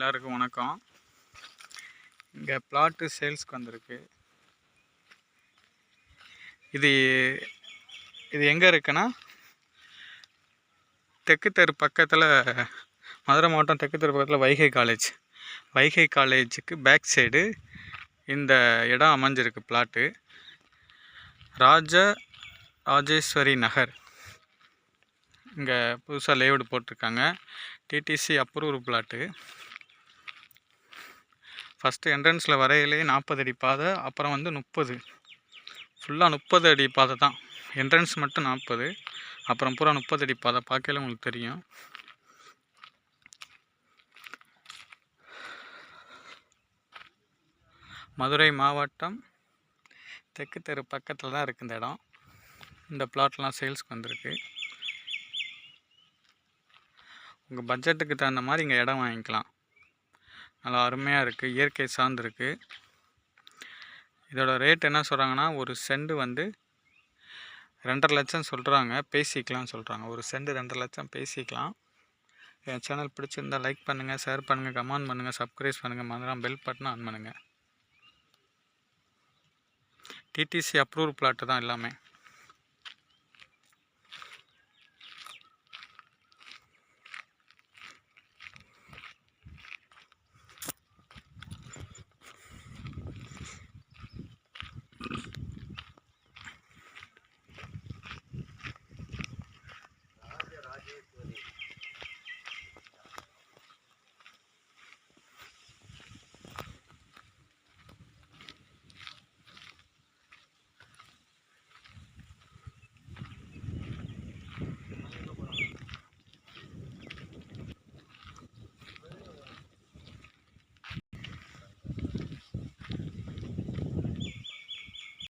எல்லாருக்கும் வணக்கம். இங்கே பிளாட்டு சேல்ஸ்க்கு வந்திருக்கு. இது இது எங்கே இருக்குன்னா தெற்கு தெரு பக்கத்தில் மதுரை மாவட்டம் தெற்கு தெரு பக்கத்தில் வைகை காலேஜ் வைகை காலேஜுக்கு பேக் சைடு இந்த இடம் அமைஞ்சிருக்கு பிளாட்டு ராஜ ராஜேஸ்வரி நகர். இங்கே புதுசாக லேஅவுட் போட்டிருக்காங்க. டிடிசி அப்ரூவ் பிளாட்டு ஃபஸ்ட்டு என்ட்ரன்ஸில் வரையிலே நாற்பது அடி பாதை அப்புறம் வந்து முப்பது. ஃபுல்லாக முப்பது அடி பாதை தான். என்ட்ரன்ஸ் மட்டும் நாற்பது அப்புறம் பூரா முப்பது அடி பாதை. பார்க்கல உங்களுக்கு தெரியும். மதுரை மாவட்டம் தெற்கு தெரு பக்கத்தில் தான் இருக்குது இந்த இடம். இந்த பிளாட்லாம் சேல்ஸ்க்கு வந்திருக்கு. உங்கள் பட்ஜெட்டுக்கு தகுந்த மாதிரி இங்கே இடம் வாங்கிக்கலாம். நல்லா அருமையாக இருக்குது இயற்கை சார்ந்திருக்கு இதோட ரேட் என்ன சொல்கிறாங்கன்னா ஒரு செண்டு வந்து ரெண்டரை லட்சம் சொல்கிறாங்க பேசிக்கலாம் சொல்கிறாங்க ஒரு செண்டு ரெண்டரை லட்சம் பேசிக்கலாம். என் சேனல் பிடிச்சிருந்தா லைக் பண்ணுங்கள் ஷேர் பண்ணுங்கள் கமெண்ட் பண்ணுங்கள் சப்ஸ்கிரைப் பண்ணுங்கள் மறந்துடாம பெல் பட்டனை ஆன் பண்ணுங்கள் டிடிசி அப்ரூவ் பிளாட்டு தான் எல்லாமே.